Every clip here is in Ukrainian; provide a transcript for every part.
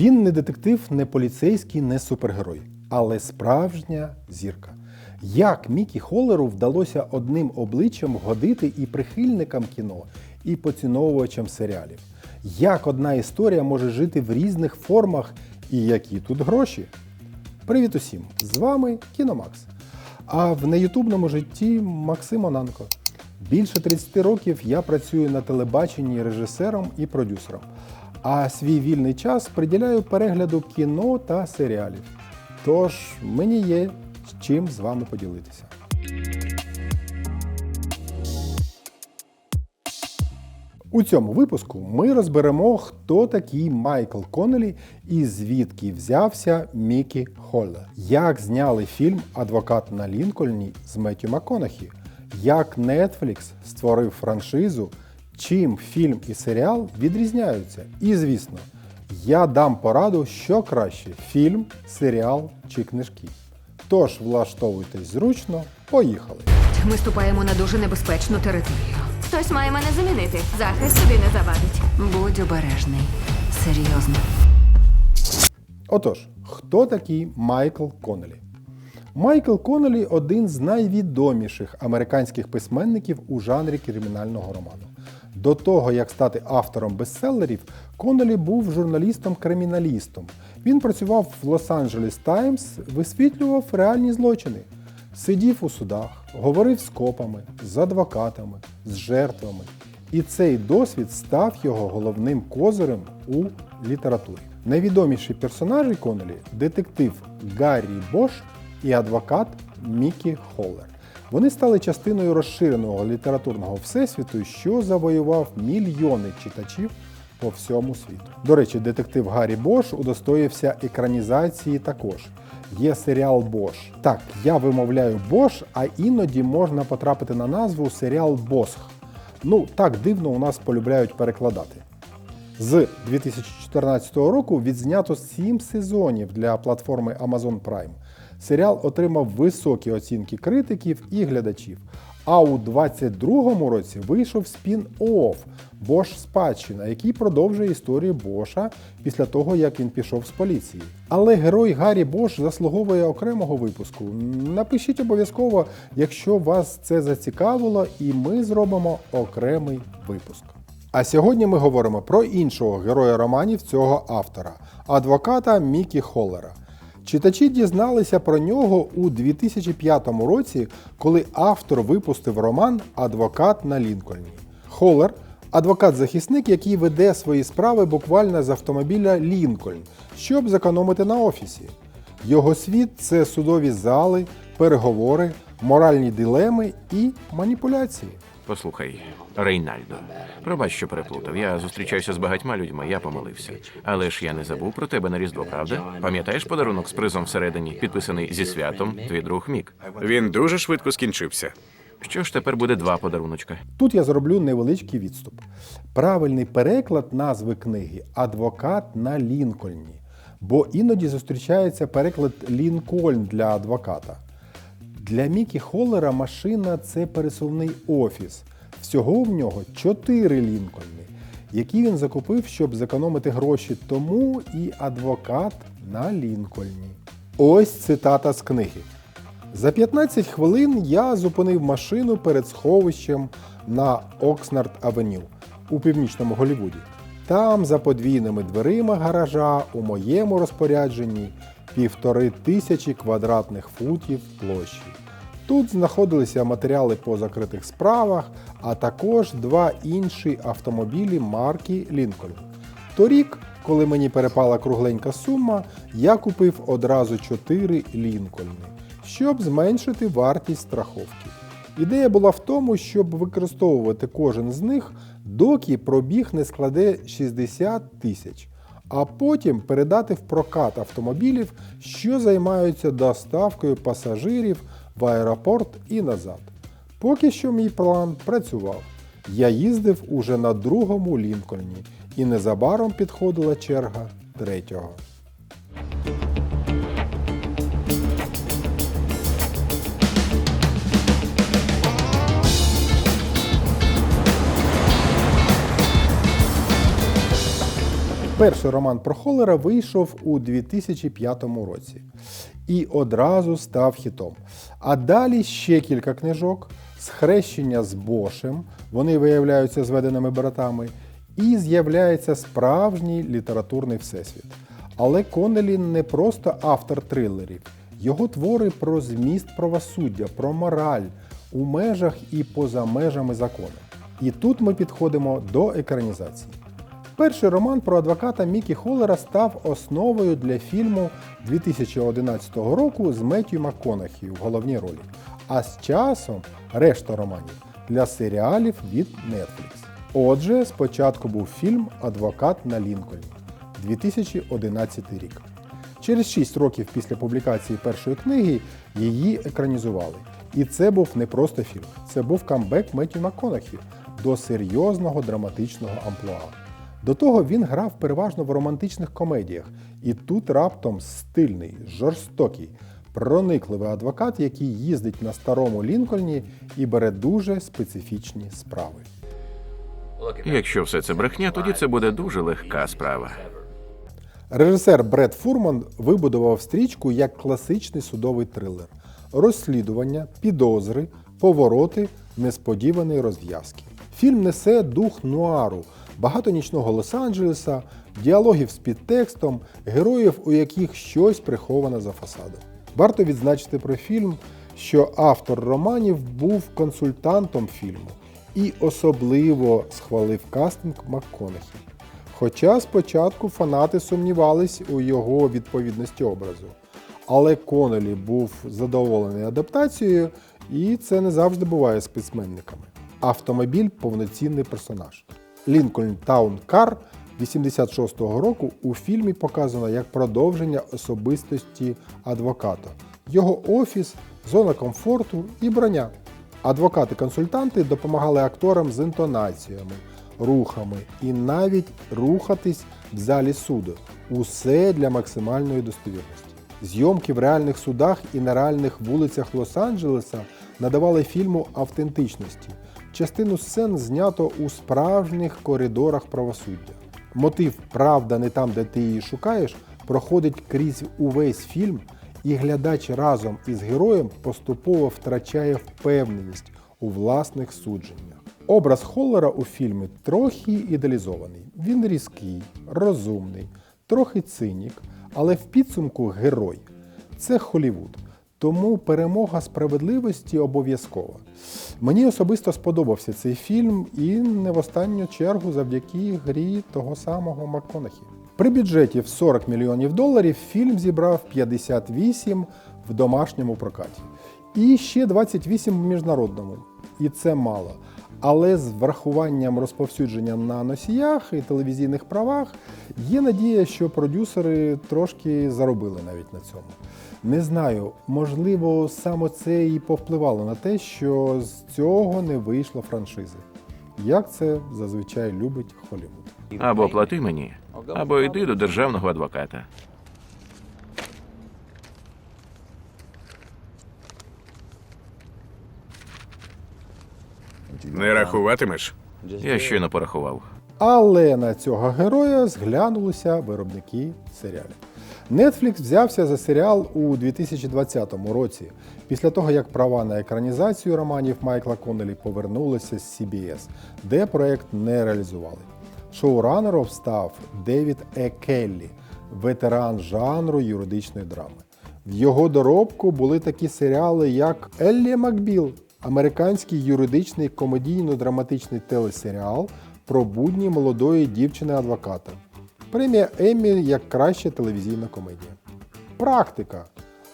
Він не детектив, не поліцейський, не супергерой, але справжня зірка. Як Мікі Холлеру вдалося одним обличчям вгодити і прихильникам кіно, і поціновувачам серіалів? Як одна історія може жити в різних формах і які тут гроші? Привіт усім! З вами Кіномакс. А в неютубному житті Максим Онанко. Більше 30 років я працюю на телебаченні режисером і продюсером, а свій вільний час приділяю перегляду кіно та серіалів. Тож мені є з чим з вами поділитися. У цьому випуску ми розберемо, хто такий Майкл Коннелі і звідки взявся Мікі Холлер, як зняли фільм Адвокат на Лінкольні з Меттю МакКонахі, як Netflix створив франшизу, чим фільм і серіал відрізняються. І звісно, я дам пораду, що краще фільм, серіал чи книжки. Тож влаштовуйтесь зручно, поїхали! Ми ступаємо на дуже небезпечну територію. Хтось має мене замінити. Захист сюди не завадить. Будь обережний. Серйозно. Отож, хто такий Майкл Коннелі? Майкл Коннелі один з найвідоміших американських письменників у жанрі кримінального роману. До того, як стати автором бестселерів, Коннелі був журналістом-криміналістом. Він працював в Лос-Анджелес Таймс, висвітлював реальні злочини. Сидів у судах, говорив з копами, з адвокатами, з жертвами. І цей досвід став його головним козирем у літературі. Найвідоміші персонажі Коннелі детектив Гаррі Бош і адвокат Мікі Холлер. Вони стали частиною розширеного літературного всесвіту, що завоював мільйони читачів по всьому світу. До речі, детектив Гаррі Бош удостоївся екранізації також. Є серіал Бош. Так, я вимовляю Бош, а іноді можна потрапити на назву серіал Босх. Ну, так дивно у нас полюбляють перекладати. З 2014 року відзнято 7 сезонів для платформи Amazon Prime. Серіал отримав високі оцінки критиків і глядачів. А у 2022 році вийшов спін-офф Бош Спадщина, який продовжує історію Боша після того, як він пішов з поліції. Але герой Гаррі Бош заслуговує окремого випуску. Напишіть обов'язково, якщо вас це зацікавило, і ми зробимо окремий випуск. А сьогодні ми говоримо про іншого героя романів цього автора адвоката Мікі Холлера. Читачі дізналися про нього у 2005 році, коли автор випустив роман Адвокат на Лінкольні. Холлер адвокат-захисник, який веде свої справи буквально з автомобіля Лінкольн, щоб зекономити на офісі. Його світ це судові зали, переговори, моральні дилеми і маніпуляції. Послухай, Рейнальдо, пробач, що переплутав. Я зустрічаюся з багатьма людьми, я помилився. Але ж я не забув про тебе на Різдво, правда? Пам'ятаєш подарунок з призом всередині, підписаний зі святом, твій друг Мік. Він дуже швидко скінчився. Що ж тепер буде два подаруночка? Тут я зроблю невеличкий відступ. Правильний переклад назви книги Адвокат на Лінкольні. Бо іноді зустрічається переклад Лінкольн для адвоката. Для Мікі Холлера машина це пересувний офіс. Всього в нього чотири Лінкольни, які він закупив, щоб зекономити гроші тому і адвокат на Лінкольні. Ось цитата з книги. За 15 хвилин я зупинив машину перед сховищем на Окснард Авеню у північному Голлівуді. Там, за подвійними дверима гаража, у моєму розпорядженні півтори тисячі квадратних футів площі. Тут знаходилися матеріали по закритих справах, а також два інші автомобілі марки Лінкольн. Торік, коли мені перепала кругленька сума, я купив одразу чотири Лінкольни, щоб зменшити вартість страховки. Ідея була в тому, щоб використовувати кожен з них, доки пробіг не складе 60 тисяч, а потім передати в прокат автомобілів, що займаються доставкою пасажирів в аеропорт і назад. Поки що мій план працював. Я їздив уже на другому Лінкольні, і незабаром підходила черга третього. Перший роман про Холлера вийшов у 2005 році і одразу став хітом. А далі ще кілька книжок, схрещення з Бошем, вони виявляються зведеними братами, і з'являється справжній літературний всесвіт. Але Коннелі не просто автор трилерів. Його твори про зміст правосуддя, про мораль у межах і поза межами закону. І тут ми підходимо до екранізації. Перший роман про адвоката Мікі Холлера став основою для фільму 2011 року з Меттью МакКонахі в головній ролі, а з часом решта романів для серіалів від Netflix. Отже, спочатку був фільм Адвокат на Лінкольні 2011 рік. Через 6 років після публікації першої книги її екранізували. І це був не просто фільм, це був камбек Меттю МакКонахі до серйозного драматичного амплуа. До того він грав переважно в романтичних комедіях, і тут раптом стильний, жорстокий, проникливий адвокат, який їздить на старому Лінкольні і бере дуже специфічні справи. Якщо все це брехня, тоді це буде дуже легка справа. Режисер Бред Фурман вибудував стрічку як класичний судовий трилер: розслідування, підозри, повороти, несподівані розв'язки. Фільм несе дух нуару, багато нічного Лос-Анджелеса, діалогів з підтекстом, героїв, у яких щось приховане за фасадом. Варто відзначити про фільм, що автор романів був консультантом фільму і особливо схвалив кастинг МакКонахі. Хоча спочатку фанати сумнівались у його відповідності образу. Але Конолі був задоволений адаптацією, і це не завжди буває з письменниками. Автомобіль повноцінний персонаж. Лінкольн Таун Кар 86-го року у фільмі показано як продовження особистості адвоката, його офіс, зона комфорту і броня. Адвокати-консультанти допомагали акторам з інтонаціями, рухами і навіть рухатись в залі суду. Усе для максимальної достовірності. Зйомки в реальних судах і на реальних вулицях Лос-Анджелеса надавали фільму автентичності. Частину сцен знято у справжніх коридорах правосуддя. Мотив Правда не там, де ти її шукаєш, проходить крізь увесь фільм, і глядач разом із героєм поступово втрачає впевненість у власних судженнях. Образ Холлера у фільмі трохи ідеалізований. Він різкий, розумний, трохи цинік, але в підсумку герой. Це Холівуд. Тому перемога справедливості обов'язкова. Мені особисто сподобався цей фільм і не в останню чергу завдяки грі того самого МакКонахі. При бюджеті в 40 мільйонів доларів фільм зібрав 58 в домашньому прокаті і ще 28 в міжнародному. І це мало. Але з врахуванням розповсюдження на носіях і телевізійних правах є надія, що продюсери трошки заробили навіть на цьому. Не знаю, можливо, саме це і повпливало на те, що з цього не вийшло франшизи. Як це зазвичай любить Холлівуд. Або плати мені, або йди до державного адвоката. Не рахуватимеш? Я щойно порахував. Але на цього героя зглянулися виробники серіалів. Netflix взявся за серіал у 2020 році, після того як права на екранізацію романів Майкла Коннелі повернулися з CBS, де проект не реалізували. Шоуранером став Девід Е. Келлі, ветеран жанру юридичної драми. В його доробку були такі серіали, як Еллі Макбіл, американський юридичний комедійно-драматичний телесеріал про будні молодої дівчини-адвоката. Премія Еммі як краща телевізійна комедія. Практика.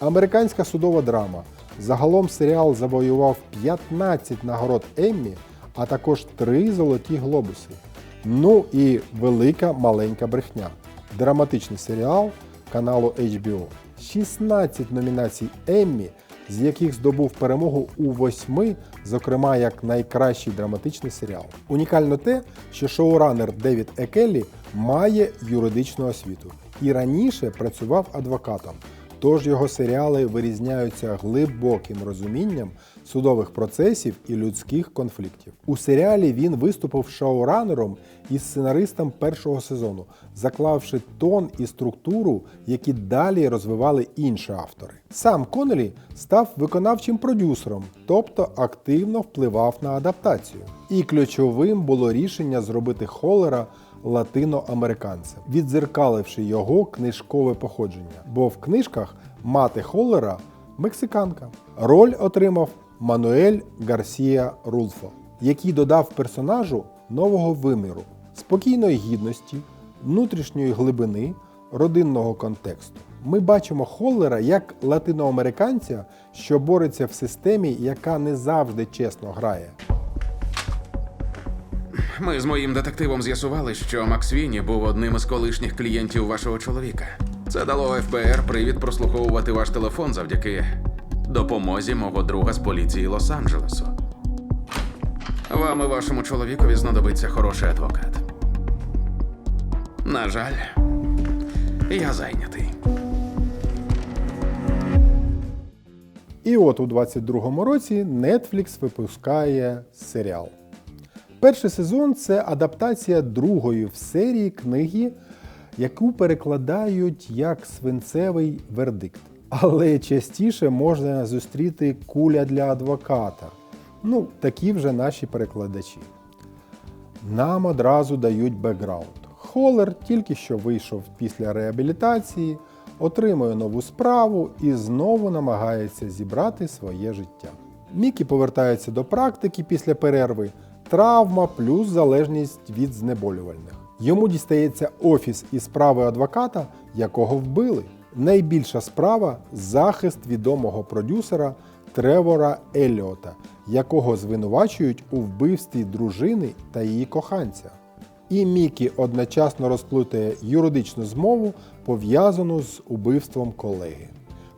Американська судова драма. Загалом серіал завоював 15 нагород Еммі, а також 3 золоті глобуси. Ну і велика маленька брехня. Драматичний серіал каналу HBO. 16 номінацій Еммі, з яких здобув перемогу у восьми, зокрема як найкращий драматичний серіал. Унікально те, що шоуранер Девід Екеллі має юридичну освіту і раніше працював адвокатом. Тож його серіали вирізняються глибоким розумінням судових процесів і людських конфліктів. У серіалі він виступив шоуранером і сценаристом першого сезону, заклавши тон і структуру, які далі розвивали інші автори. Сам Коннелі став виконавчим продюсером, тобто активно впливав на адаптацію. І ключовим було рішення зробити Холлера латиноамериканцем, відзеркаливши його книжкове походження. Бо в книжках мати Холлера мексиканка. Роль отримав Мануель Гарсія Рулфо, який додав персонажу нового виміру, спокійної гідності, внутрішньої глибини, родинного контексту. Ми бачимо Холлера як латиноамериканця, що бореться в системі, яка не завжди чесно грає. Ми з моїм детективом з'ясували, що Максвіні був одним із колишніх клієнтів вашого чоловіка. Це дало ФБР привід прослуховувати ваш телефон завдяки допомозі мого друга з поліції Лос-Анджелесу. Вам і вашому чоловікові знадобиться хороший адвокат. На жаль, я зайнятий. І от у 22-му році Netflix випускає серіал. Перший сезон це адаптація другої в серії книги, яку перекладають як свинцевий вердикт. Але частіше можна зустріти куля для адвоката. Ну, такі вже наші перекладачі. Нам одразу дають бекграунд. Холлер тільки що вийшов після реабілітації, отримує нову справу і знову намагається зібрати своє життя. Мікі повертається до практики після перерви, травма плюс залежність від знеболювальних. Йому дістається офіс і справи адвоката, якого вбили. Найбільша справа захист відомого продюсера Тревора Елліота, якого звинувачують у вбивстві дружини та її коханця. І Мікі одночасно розплутає юридичну змову, пов'язану з убивством колеги.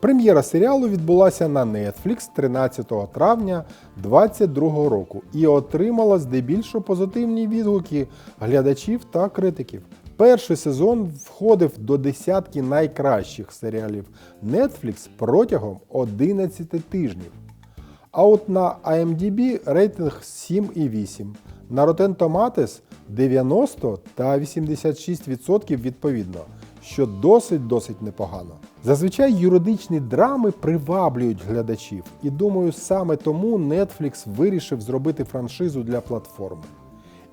Прем'єра серіалу відбулася на Netflix 13 травня 2022 року і отримала здебільшого позитивні відгуки глядачів та критиків. Перший сезон входив до десятки найкращих серіалів Netflix протягом 11 тижнів. А от на IMDb рейтинг 7,8, на Rotten Tomatoes 90 та 86% відповідно, що досить-досить непогано. Зазвичай юридичні драми приваблюють глядачів, і думаю, саме тому Netflix вирішив зробити франшизу для платформи.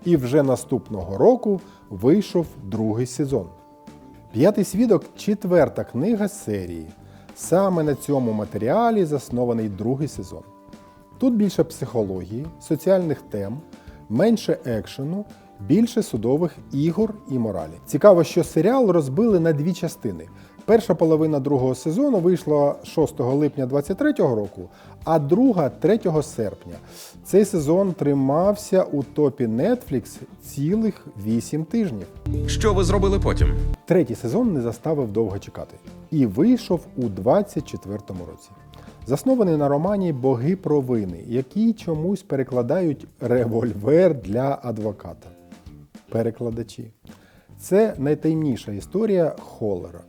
І вже наступного року вийшов другий сезон. П'ятий свідок четверта книга серії. Саме на цьому матеріалі заснований другий сезон. Тут більше психології, соціальних тем, менше екшену, більше судових ігор і моралі. Цікаво, що серіал розбили на дві частини. Перша половина другого сезону вийшла 6 липня 2023 року, а друга 3 серпня. Цей сезон тримався у топі Netflix цілих 8 тижнів. Що ви зробили потім? Третій сезон не заставив довго чекати і вийшов у 24-му році. Заснований на романі Боги провини, який чомусь перекладають револьвер для адвоката. Перекладачі. Це найтаємніша історія Холлера.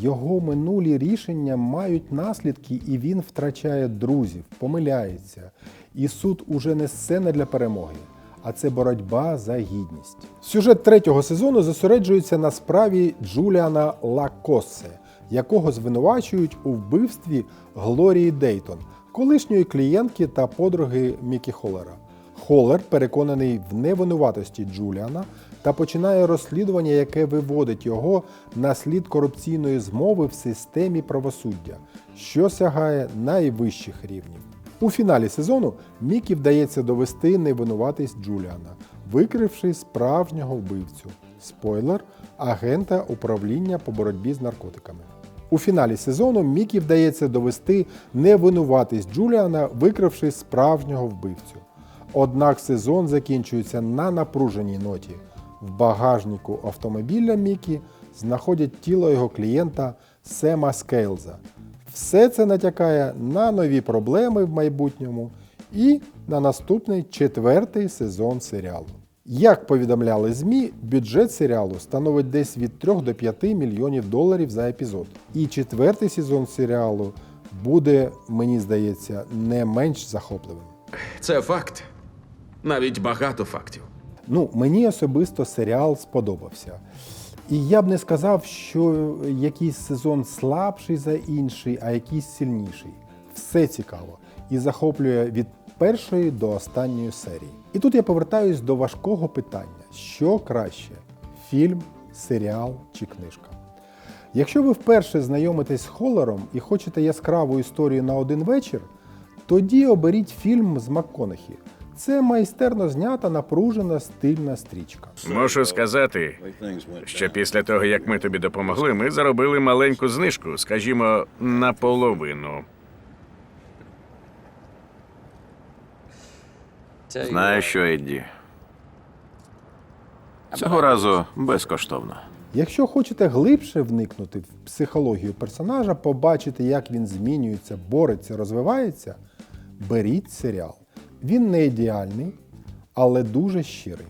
Його минулі рішення мають наслідки, і він втрачає друзів, помиляється. І суд уже не сцена для перемоги, а це боротьба за гідність. Сюжет третього сезону зосереджується на справі Джуліана Лакосе, якого звинувачують у вбивстві Глорії Дейтон, колишньої клієнтки та подруги Мікі Холлера. Холлер переконаний в невинуватості Джуліана та починає розслідування, яке виводить його на слід корупційної змови в системі правосуддя, що сягає найвищих рівнів. У фіналі сезону Мікі вдається довести невинуватість Джуліана, викривши справжнього вбивцю. Спойлер агента управління по боротьбі з наркотиками. У фіналі сезону Мікі вдається довести невинуватість Джуліана, викривши справжнього вбивцю. Однак сезон закінчується на напруженій ноті. В багажнику автомобіля Мікі знаходять тіло його клієнта Сема Скейлза. Все це натякає на нові проблеми в майбутньому і на наступний четвертий сезон серіалу. Як повідомляли ЗМІ, бюджет серіалу становить десь від 3 до 5 мільйонів доларів за епізод. І четвертий сезон серіалу буде, мені здається, не менш захопливим. Це факт. Навіть багато фактів. Ну, мені особисто серіал сподобався. І я б не сказав, що якийсь сезон слабший за інший, а якийсь сильніший. Все цікаво і захоплює від першої до останньої серії. І тут я повертаюсь до важкого питання: що краще фільм, серіал чи книжка? Якщо ви вперше знайомитесь з Холлером і хочете яскраву історію на один вечір, тоді оберіть фільм з МакКонахі. Це майстерно знята, напружена, стильна стрічка. Мушу сказати, що після того, як ми тобі допомогли, ми заробили маленьку знижку, скажімо, наполовину. Знаєш що, Едді? Цього разу безкоштовно. Якщо хочете глибше вникнути в психологію персонажа, побачити, як він змінюється, бореться, розвивається, беріть серіал. Він не ідеальний, але дуже щирий.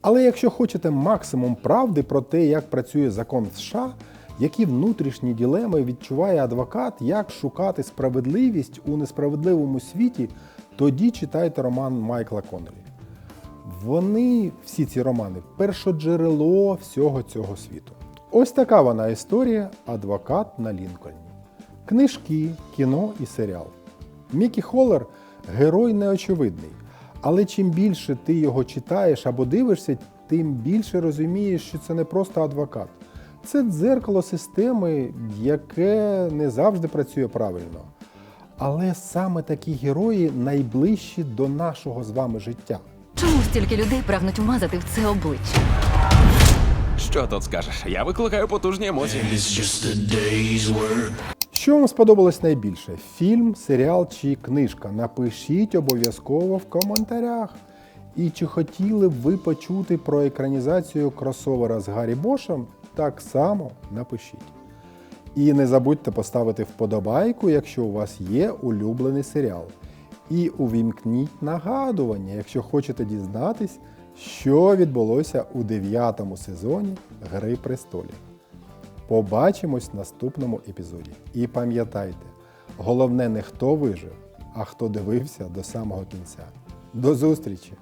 Але якщо хочете максимум правди про те, як працює закон США, які внутрішні ділеми відчуває адвокат, як шукати справедливість у несправедливому світі, тоді читайте роман Майкла Коннелі. Вони, всі ці романи, першоджерело всього цього світу. Ось така вона історія Адвокат на Лінкольні. Книжки, кіно і серіал. Мікі Холлер герой неочевидний, але чим більше ти його читаєш або дивишся, тим більше розумієш, що це не просто адвокат. Це дзеркало системи, яке не завжди працює правильно. Але саме такі герої найближчі до нашого з вами життя. Чому стільки людей прагнуть вмазати в це обличчя? Що тут скажеш? Я викликаю потужні емоції. Що вам сподобалось найбільше? Фільм, серіал чи книжка? Напишіть обов'язково в коментарях. І чи хотіли б ви почути про екранізацію кросовера з Гаррі Бошем? Так само напишіть. І не забудьте поставити вподобайку, якщо у вас є улюблений серіал. І увімкніть нагадування, якщо хочете дізнатись, що відбулося у дев'ятому сезоні Гри престолів. Побачимось в наступному епізоді. І пам'ятайте, головне не хто вижив, а хто дивився до самого кінця. До зустрічі!